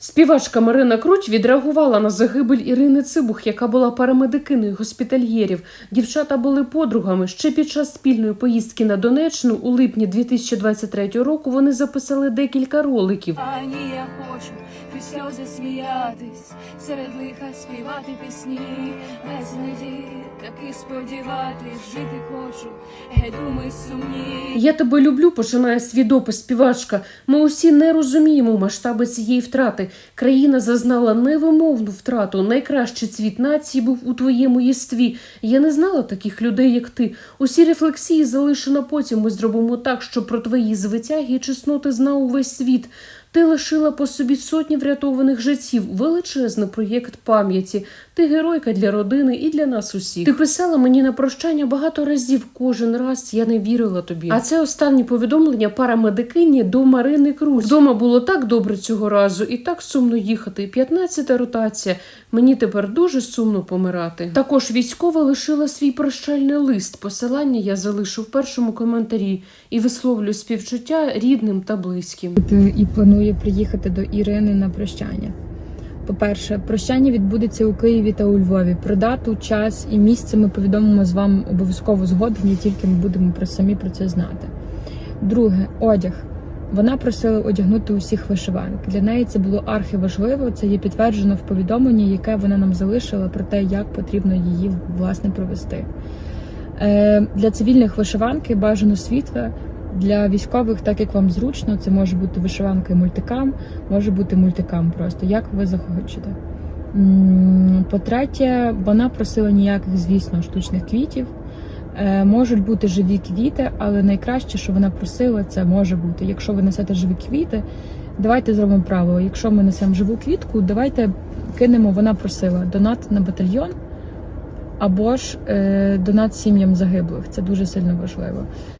Співачка Марина Круть відреагувала на загибель Ірини Цибух, яка була парамедикиною госпітальєрів. Дівчата були подругами. Ще під час спільної поїздки на Донеччину у липні 2023 року вони записали декілька роликів. Ані я хочу крізь сльози сміятись, серед лиха співати пісні, без надії таки сподіватись, жити хочу, геть думи сумні. Я тебе люблю, починає свій співачка. Ми усі не розуміємо масштаби цієї втрати. Країна зазнала невимовну втрату. Найкращий цвіт нації був у твоєму єстві. Я не знала таких людей, як ти. Усі рефлексії залишено потім. Ми зробимо так, щоб про твої звитяги і чесноти знав увесь світ. Ти лишила по собі сотні врятованих життів, величезний проєкт пам'яті. Ти геройка для родини і для нас усіх. Ти писала мені на прощання багато разів. Кожен раз я не вірила тобі. А це останнє повідомлення парамедикині до Марини Круз. Вдома було так добре цього разу і так сумно їхати. 15-та ротація. Мені тепер дуже сумно помирати. Також військова лишила свій прощальний лист. Посилання я залишу в першому коментарі і висловлю співчуття рідним та близьким. і планує приїхати до Ірини на прощання. По-перше, прощання відбудеться у Києві та у Львові. Про дату, час і місце ми повідомимо з вами обов'язково згодом, тільки ми будемо про самі про це знати. Друге, одяг. Вона просила одягнути усіх вишиванки. Для неї це було архиважливо. Це є підтверджено в повідомленні, яке вона нам залишила про те, як потрібно її власне провести. Е, для цивільних вишиванки бажано світле. Для військових, так як вам зручно, це може бути вишиванка і мультикам, може бути мультикам просто, як ви захочете. По-третє, вона просила ніяких, звісно, штучних квітів. Е, Можуть бути живі квіти, але найкраще, що вона просила, це може бути. Якщо ви несете живі квіти, давайте зробимо правило. Якщо ми несемо живу квітку, давайте кинемо, вона просила донат на батальйон або ж е, донат сім'ям загиблих. Це дуже сильно важливо.